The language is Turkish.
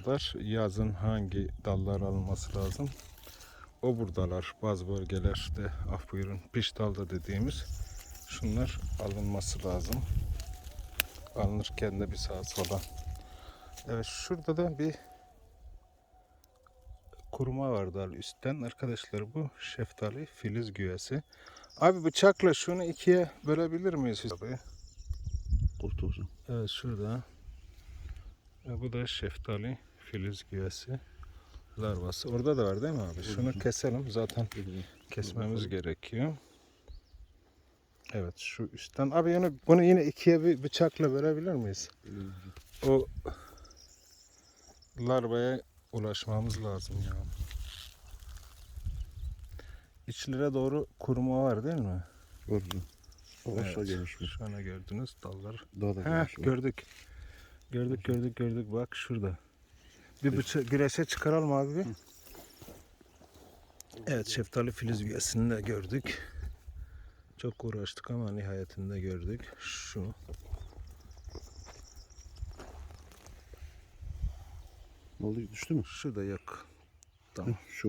kadar yazın hangi dallar alınması lazım. O buradalar. Bazı bölgelerde af buyurun piş dalda dediğimiz şunlar alınması lazım. Alınırken de bir sağa sola. Evet şurada da bir kuruma var dal üstten. Arkadaşlar bu şeftali filiz güvesi. Abi bıçakla şunu ikiye bölebilir miyiz? Abi? Kurtulsun. Evet şurada. Ve bu da şeftali filiz güvesi larvası. Orada da var değil mi abi? Şunu keselim. Zaten kesmemiz gerekiyor. Evet şu üstten. Abi yani bunu yine ikiye bir bıçakla bölebilir miyiz? O larvaya ulaşmamız lazım ya. İçlere doğru kuruma var değil mi? Gördüm. O aşağı Evet, gelmiş? Şu ana gördünüz dallar. Daha da Heh, gördük. Gördük gördük gördük bak şurada. Bir bıça güreşe çıkaralım abi bir. Evet şeftali filiz üyesini de gördük. Çok uğraştık ama nihayetinde gördük. Şu. Ne oldu? Düştü mü? Şurada yok. Tamam. Şu